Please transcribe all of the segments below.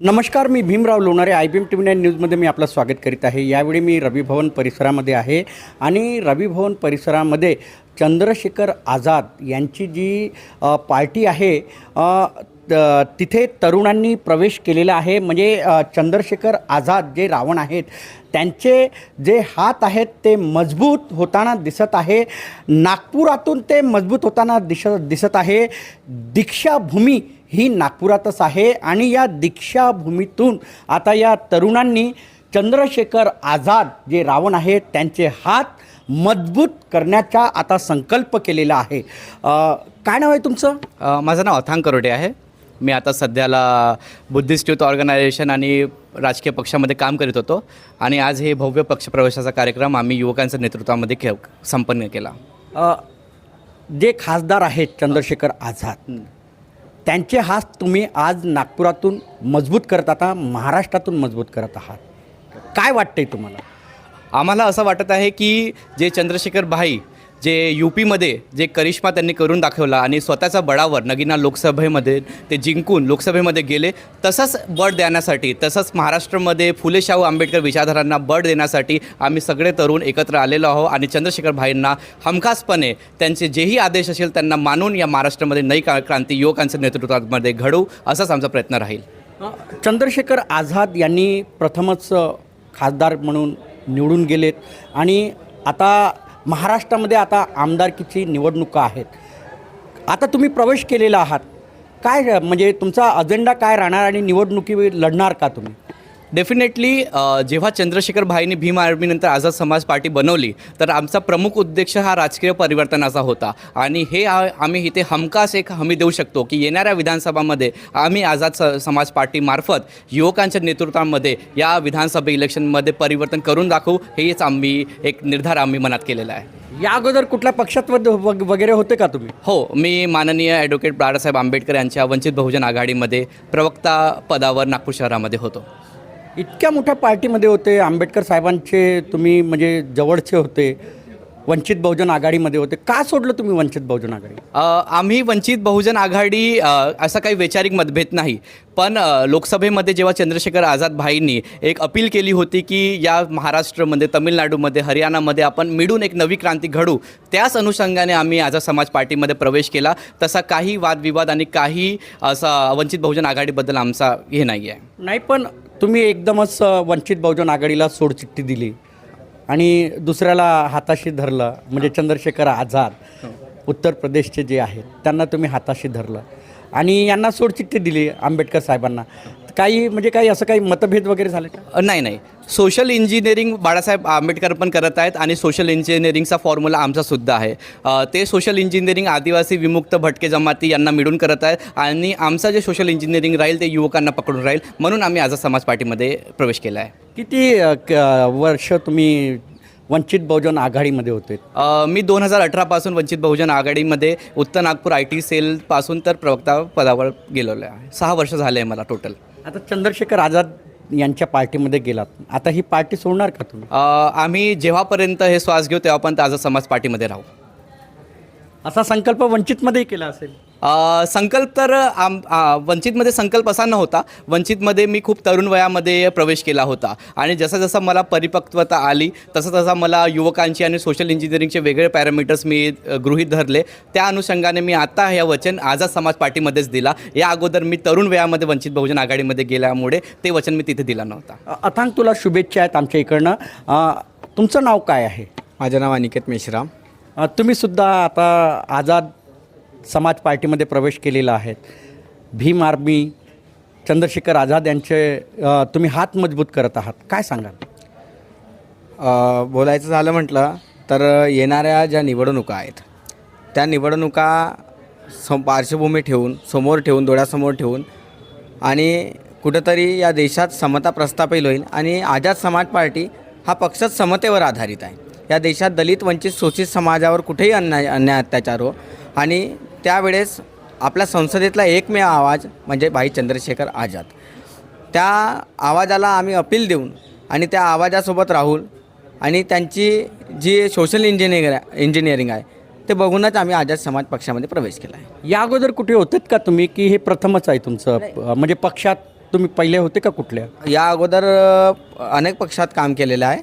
नमस्कार मी Bhimrao Lonare I B M T V nine न्यूजमध्ये मी आपलं स्वागत करीत आहे. यावेळी मी रविभवन परिसरामध्ये आहे आणि रविभवन परिसरामध्ये चंद्रशेखर आझाद यांची जी पार्टी आहे तिथे तरुणांनी प्रवेश केलेला आहे. म्हणजे चंद्रशेखर आझाद जे रावण आहेत त्यांचे जे हात आहेत ते मजबूत होताना दिसत आहे. नागपुरातून ते मजबूत होताना दिस दिसत आहे. दीक्षाभूमी ही नागपुरातच आहे आणि या दीक्षाभूमीतून आता या तरुणांनी चंद्रशेखर आझाद जे रावण आहेत त्यांचे हात मजबूत करण्याचा आता संकल्प केलेला आहे. काय नाव आहे तुमचं? माझं नाव अथांग करोडे आहे. मी आता सध्याला बुद्धिस्ट युथ ऑर्गनायझेशन आणि राजकीय पक्षामध्ये काम करीत होतो. आणि आज हे भव्य पक्षप्रवेशाचा कार्यक्रम आम्ही युवकांच्या नेतृत्वामध्ये के संपन्न केला. अ, जे खासदार आहेत चंद्रशेखर आझाद त्यांचे हात तुम्ही आज नागपुरातून मजबूत करत आता महाराष्ट्रातून मजबूत करत आहात. काय वाटतंय तुम्हाला? आम्हाला असं वाटत आहे की जे चंद्रशेखर भाई जे यू पीमध्ये जे करिश्मा त्यांनी करून दाखवला आणि स्वतःच्या बळावर नगिना लोकसभेमध्ये ते जिंकून लोकसभेमध्ये गेले तसंच बळ देण्यासाठी तसंच महाराष्ट्रामध्ये फुले शाहू आंबेडकर विचारधारांना बळ देण्यासाठी आम्ही सगळे तरुण एकत्र आलेलो आहोत आणि चंद्रशेखर भाईंना हमखासपणे त्यांचे जेही आदेश असेल त्यांना मानून या महाराष्ट्रामध्ये नई का क्रांती युवकांच्या नेतृत्वामध्ये घडवू असाच आमचा प्रयत्न राहील. चंद्रशेखर आझाद यांनी प्रथमच खासदार म्हणून निवडून गेलेत आणि आता महाराष्ट्रामध्ये आता आमदारकीची निवडणुका आहेत. आता तुम्ही प्रवेश केलेला आहात. काय म्हणजे तुमचा अजेंडा काय राहणार आणि निवडणुकी लढणार का तुम्ही? डेफिनेटली जेव्हा चंद्रशेखर भाईंनी भीम आर्मीनंतर आझाद समाज पार्टी बनवली तर आमचा प्रमुख उद्देश हा राजकीय परिवर्तनाचा होता. आणि हे आ- आम्ही इथे हमखास एक हमी देऊ शकतो की येणाऱ्या विधानसभामध्ये आम्ही आझाद स समाज पार्टीमार्फत युवकांच्या नेतृत्वामध्ये या विधानसभा इलेक्शनमध्ये परिवर्तन करून दाखवू हेच आम्ही एक निर्धार आम्ही मनात केलेला आहे. या अगोदर कुठल्या पक्षात वग- वग- वगैरे होते का तुम्ही? हो मी माननीय ॲडव्होकेट बाळासाहेब आंबेडकर यांच्या वंचित बहुजन आघाडीमध्ये प्रवक्ता पदावर नागपूर शहरामध्ये होतो. इतक्या मोठ्या पार्टीमध्ये होते. आंबेडकर साहेबांचे तुम्ही म्हणजे जवळचे होते. वंचित बहुजन आघाडीमध्ये होते. का सोडलं तुम्ही वंचित बहुजन आघाडी? आम्ही वंचित बहुजन आघाडी असा काही वैचारिक मतभेद नाही. पण लोकसभेमध्ये जेव्हा चंद्रशेखर आझाद भाईंनी एक अपील केली होती की या महाराष्ट्रामध्ये तमिळनाडूमध्ये हरियाणामध्ये आपण मिळून एक नवी क्रांती घडू त्याच अनुषंगाने आम्ही आझाद समाज पार्टीमध्ये प्रवेश केला. तसा काही वादविवाद आणि काही असा वंचित बहुजन आघाडीबद्दल आमचा हे नाही आहे नाही पण तुम्ही एकदमच वंचित बहुजन आघाडीला सोडचिठ्ठी दिली आणि दुसऱ्याला हाताशी धरलं म्हणजे चंद्रशेखर आझाद उत्तर प्रदेशचे जे आहेत त्यांना तुम्ही हाताशी धरलं. आणि यांना सोडचिठ्ठी दिली आंबेडकर साहेबांना. काही म्हणजे काही असं काही मतभेद वगैरे झाले का? नाही नाही. सोशल इंजिनिअरिंग बाळासाहेब आंबेडकर पण करत आहेत आणि सोशल इंजिनिअरिंगचा फॉर्म्युला आमचा सुद्धा आहे. ते सोशल इंजिनिअरिंग आदिवासी विमुक्त भटके जमाती यांना मिळून करत आहेत आणि आमचं जे सोशल इंजिनिअरिंग राहील ते युवकांना पकडून राहील म्हणून आम्ही आझाद समाज पार्टीमध्ये प्रवेश केला आहे. किती वर्ष तुम्ही वंचित बहुजन आघाडीमध्ये होते? मी दोन हजार अठरापासून वंचित बहुजन आघाडीमध्ये उत्तर नागपूर आय टी सेलपासून तर प्रवक्ता पदावर गेलेलो आहे. सहा वर्ष झाले आहे मला टोटल आता चंद्रशेखर आझाद यांच्या पार्टीमध्ये गेलात. आता ही पार्टी सोडणार का तुम्ही? आम्ही जेव्हापर्यंत हे श्वास घेऊ तेव्हापर्यंत आझाद समाज पार्टीमध्ये राहू. असा संकल्प वंचितमध्येही केला असेल. संकल्प तर आम वंचितमध्ये संकल्प असा नव्हता. वंचितमध्ये मी खूप तरुण वयामध्ये प्रवेश केला होता. आणि जसं जसं मला परिपक्वता आली तसं तसं मला युवकांची आणि सोशल इंजिनिअरिंगचे वेगळे पॅरामीटर्स मी गृहीत धरले. त्या अनुषंगाने मी आता हे वचन आझाद समाज पार्टीमध्येच दिला. या अगोदर मी तरुण वयामध्ये वंचित बहुजन आघाडीमध्ये गेल्यामुळे ते वचन मी तिथे दिला नव्हता. अथांग तुला शुभेच्छा आहेत आमच्या इकडनं. तुमचं नाव काय आहे? माझं नाव अनिकेत मेश्राम. अ, तुम्ही सुद्धा आता आझाद समाज पार्टीमध्ये प्रवेश केलेला आहे भीम आर्मी चंद्रशेखर आझाद यांचे तुम्ही हात मजबूत करत आहात. काय सांगाल? बोलायचं झालं म्हटलं तर येणाऱ्या ज्या निवडणुका आहेत त्या निवडणुका सम पार्श्वभूमी ठेवून समोर ठेवून डोळ्यासमोर ठेवून आणि कुठंतरी या देशात समता प्रस्थापित होईल आणि आझाद समाज पार्टी हा पक्षच समतेवर आधारित आहे. या देशात दलित वंचित शोषित समाजावर कुठेही अन्याय अन्याय अत्याचार हो आणि त्यावेळेस आपल्या संसदेतला एकमेव आवाज म्हणजे भाई चंद्रशेखर आझाद. त्या आवाजाला आम्ही अपील देऊन आणि त्या आवाजासोबत राहून आणि त्यांची जी सोशल इंजिनिअरिंग इंजिनिअरिंग आहे ते बघूनच आम्ही आझाद समाज पक्षामध्ये प्रवेश केला आहे. या अगोदर कुठे होतात का तुम्ही की हे प्रथमच आहे तुमचं? म्हणजे पक्षात तुम्ही पहिले होते का कुठल्या? या अगोदर अनेक पक्षात काम केलेलं आहे.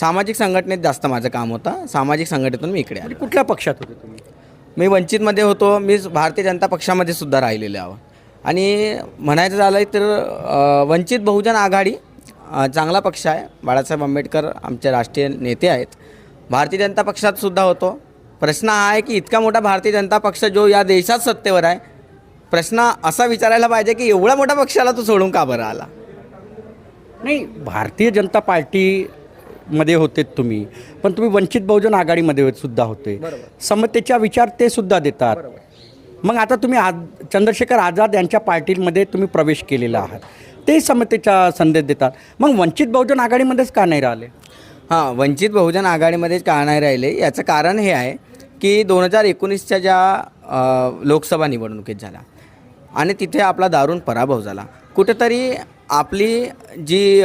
सामाजिक संघटनेत जास्त माझं काम होतं. सामाजिक संघटनेतून मी इकडे आलो. म्हणजे कुठल्या पक्षात होते तुम्ही? मी वंचितमध्ये होतो मी भारतीय जनता पक्षामध्ये सुद्धा राहिलेलो आहो. आणि म्हणायचं झालं तर वंचित बहुजन आघाडी चांगला पक्ष आहे. बाळासाहेब आंबेडकर आमचे राष्ट्रीय नेते आहेत. भारतीय जनता पक्षात सुद्धा होतो. प्रश्न हा आहे की इतका मोठा भारतीय जनता पक्ष जो या देशात सत्तेवर आहे प्रश्न असा विचारायला पाहिजे की एवढा मोठा पक्षाला तो सोडून का बरं आला? नाही भारतीय जनता पार्टी पार्टीमध्ये होते तुम्ही. पण तुम्ही वंचित बहुजन आघाडीमध्ये सुद्धा होते. समतेच्या विचार ते सुद्धा देतात. मग आता तुम्ही आज चंद्रशेखर आझाद यांच्या पार्टीमध्ये तुम्ही प्रवेश केलेला आहात ते समतेचा संदेश देतात. मग वंचित बहुजन आघाडीमध्येच का नाही राहिले? हां वंचित बहुजन आघाडीमध्येच का नाही राहिले? याचं कारण हे आहे की दोन हजार एकोणीसच्या ज्या लोकसभा निवडणुकीत झाल्या आणि तिथे आपला दारुण पराभव झाला. कुठेतरी आपली जी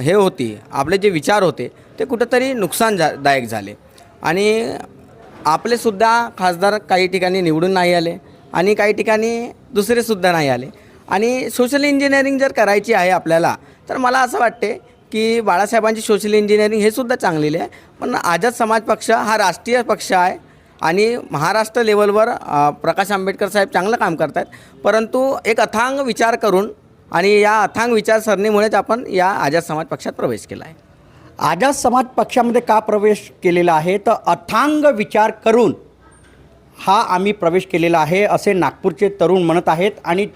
हे होती आपले जे विचार होते ते कुठंतरी नुकसान झाले. आणि आपलेसुद्धा खासदार काही ठिकाणी निवडून नाही आले आणि काही ठिकाणी दुसरेसुद्धा नाही आले. आणि सोशल इंजिनिअरिंग जर करायची आहे आपल्याला तर मला असं वाटते की बाळासाहेबांची सोशल इंजिनिअरिंग हे सुद्धा चांगलेली आहे. पण आझाद समाज पक्ष हा राष्ट्रीय पक्ष आहे आणि महाराष्ट्र लेवलवर प्रकाश आंबेडकर साहेब चांगलं काम करत आहेत परंतु एक अथांग विचार करून आणि या अथांग विचारसरणीमुळेच आपण या आझाद समाज पक्षात प्रवेश केला आहे आझाद समाज पक्षामध्ये का प्रवेश केलेला आहे? तर अथांग विचार करून हा आम्ही प्रवेश केलेला आहे असे नागपूरचे तरुण म्हणत आहेत. आणि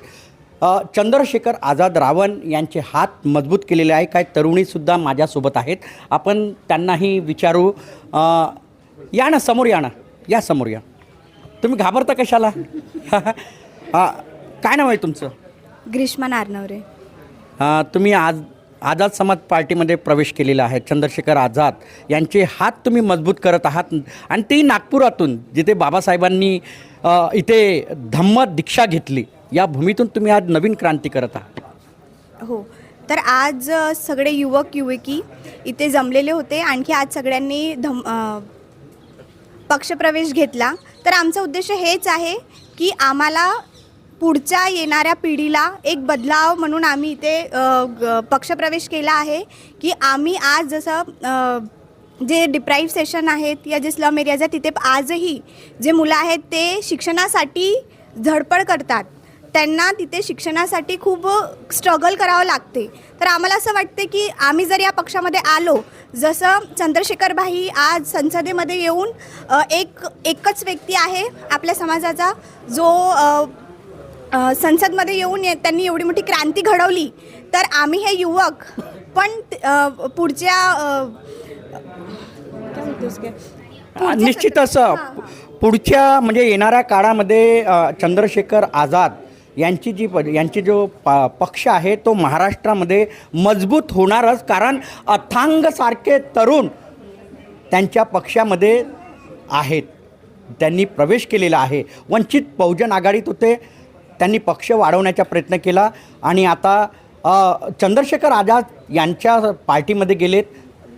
चंद्रशेखर आझाद रावण यांचे हात मजबूत केलेले आहे. काही तरुणीसुद्धा माझ्यासोबत आहेत. आपण त्यांनाही विचारू. या ना समोर या ना. या समोर या. तुम्ही घाबरता कशाला? काय नाव आहे तुमचं? ग्रीष्मा नारनवरे. अ, तुम्ही आज आझाद समाज पार्टीमध्ये प्रवेश केलेला आहे चंद्रशेखर आझाद. यांचे हात तुम्ही मजबूत करत आहात. आणि ती नागपुरातून जिथे बाबासाहेबांनी अ, इथे धम्म दीक्षा घेतली या भूमीतून तुम्ही आज नवीन क्रांती करत आहात. हो. तर आज अ, सगळे युवक युवकी इथे जमलेले होते. आणखी आज सगळ्यांनी धम अ, पक्षप्रवेश घेतला. तर आमचा उद्देश हेच आहे की आम्हाला पुढच्या येणाऱ्या पिढीला एक बदलाव म्हणून आम्ही इथे ग- पक्षप्रवेश केला आहे की आम्ही आज जसं जे डिप्राईव्ह सेशन आहेत या जे स्लम एरियाज आहेत तिथे आजही जे मुलं आहेत ते शिक्षणासाठी झडपड करतात. त्यांना तिथे शिक्षणासाठी खूप स्ट्रगल करावं लागते. तर आम्हाला असं वाटते की आम्ही जर या पक्षामध्ये आलो जसं चंद्रशेखर भाई आज संसदेमध्ये येऊन एक एकच व्यक्ती आहे आपल्या समाजाचा जो संसदमध्ये येऊन ये- त्यांनी एवढी मोठी क्रांती घडवली. तर आम्ही हे युवक पण पुढच्या निश्चितच पुढच्या म्हणजे येणाऱ्या काळामध्ये चंद्रशेखर आझाद यांची जी प- यांची जो प पक्ष आहे तो महाराष्ट्रामध्ये मजबूत होणारच. कारण अथांगसारखे तरुण त्यांच्या पक्षामध्ये आहेत. त्यांनी प्रवेश केलेला आहे. वंचित बहुजन आघाडीत होते. त्यांनी पक्ष वाढवण्याचा प्रयत्न केला आणि आता चंद्रशेखर आझाद यांच्या पार्टीमध्ये गेलेत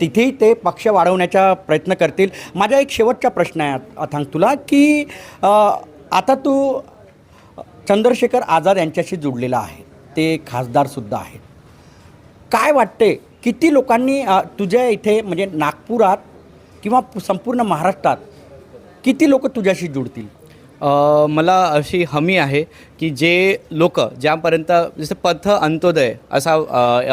तिथेही ते पक्ष वाढवण्याचा प्रयत्न करतील. माझा एक शेवटचा प्रश्न आहे अथांग तुला की आता तू चंद्रशेखर आझाद यांच्याशी जुडलेला आहे ते खासदारसुद्धा आहेत. काय वाटते किती लोकांनी तुझ्या इथे म्हणजे नागपुरात किंवा संपूर्ण महाराष्ट्रात किती लोक तुझ्याशी जुडतील? मला अशी हमी आहे की जे लोक ज्यापर्यंत जसं पथ अंत्योदय असा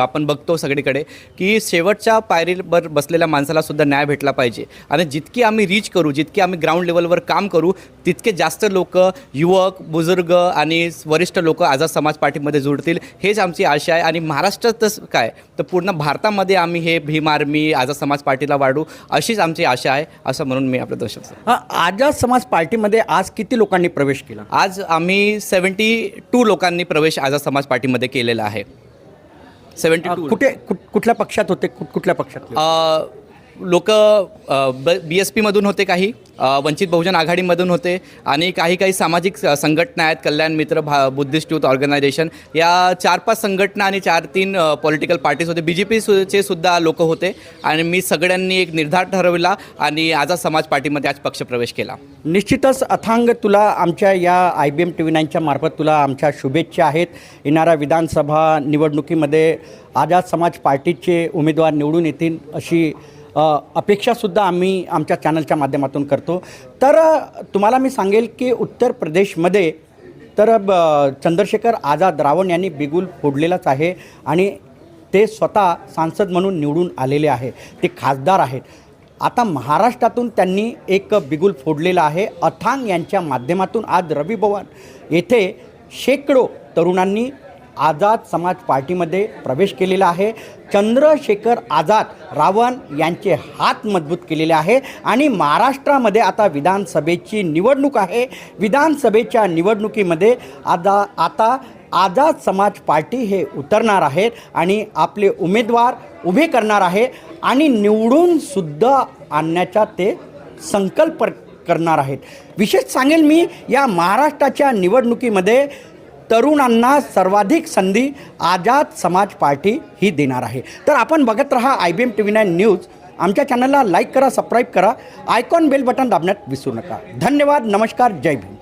आपण बघतो सगळीकडे की शेवटच्या पायरीवर बसलेल्या माणसाला सुद्धा न्याय भेटला पाहिजे. आणि जितकी आम्ही रीच करू जितकी आम्ही ग्राउंड लेवलवर काम करू तितके जास्त लोक युवक बुजुर्ग आणि वरिष्ठ लोक आझाद समाज पार्टीमध्ये जुळतील हेच आमची आशा आहे. आणि महाराष्ट्रातच काय तर पूर्ण भारतामध्ये आम्ही हे भीम आर्मी आझाद समाज पार्टीला वाढू अशीच आमची आशा आहे असं म्हणून मी आपलं दर्शवतो अ, आझाद समाज पार्टीमध्ये आज किती लोकांनी प्रवेश केला? आज आम्ही सेवन्टी टू लोकांनी प्रवेश आझाद समाज पार्टीमध्ये केलेला आहे. Seventy two. कुठे कुठ- कुठल्या पक्षात होते? कुठ- कुठल्या पक्षात लोक ब बी एस पीमधून होते काही वंचित बहुजन आघाडीमधून होते आणि काही काही सामाजिक संघटना आहेत कल्याण मित्र भा बुद्धिस्ट युथ ऑर्गनायझेशन. या चार पाच संघटना आणि चार तीन पॉलिटिकल पार्टीज होते. बी जे पीचे सुद्धा लोक होते आणि मी सगळ्यांनी एक निर्धार ठरवला आणि आझाद समाज पार्टीमध्ये आज पक्षप्रवेश केला. निश्चितच अथांग तुला आमच्या या I B M T V नाईनच्या मार्फत तुला आमच्या शुभेच्छा आहेत. येणाऱ्या विधानसभा निवडणुकीमध्ये आझाद समाज पार्टीचे उमेदवार निवडून येतील अशी अपेक्षासुद्धा आम्ही आमच्या चॅनलच्या माध्यमातून करतो. तर तुम्हाला मी सांगेल की उत्तर प्रदेशमध्ये तर ब चंद्रशेखर आझाद रावण यांनी बिगुल फोडलेलाच आहे आणि ते स्वतः सांसद म्हणून निवडून आलेले आहे ते खासदार आहेत. आता महाराष्ट्रातून त्यांनी एक बिगुल फोडलेला आहे. अथांग यांच्या माध्यमातून आज रवी भवन येथे शेकडो तरुणांनी आझाद समाज पार्टीमध्ये प्रवेश केलेला आहे. चंद्रशेखर आझाद रावण यांचे हात मजबूत केलेले आहे. आणि महाराष्ट्रामध्ये आता विधानसभेची निवडणूक आहे. विधानसभेच्या निवडणुकीमध्ये आदा आता आझाद समाज पार्टी हे उतरणार आहेत आणि आपले उमेदवार उभे करणार आहे आणि निवडून सुद्धा आणण्याचा ते संकल्प करणार आहेत. विशेष सांगेल मी या महाराष्ट्राच्या निवडणुकीमध्ये तरुणांना सर्वाधिक संधी आझाद समाज पार्टी ही देणार आहे. तर आपण बघत राहा I B M T V nine news. आमच्या चॅनलला लाईक करा सबस्क्राईब करा. आयकॉन बेल बटन दाबण्यात विसरू नका. धन्यवाद नमस्कार जय भीम.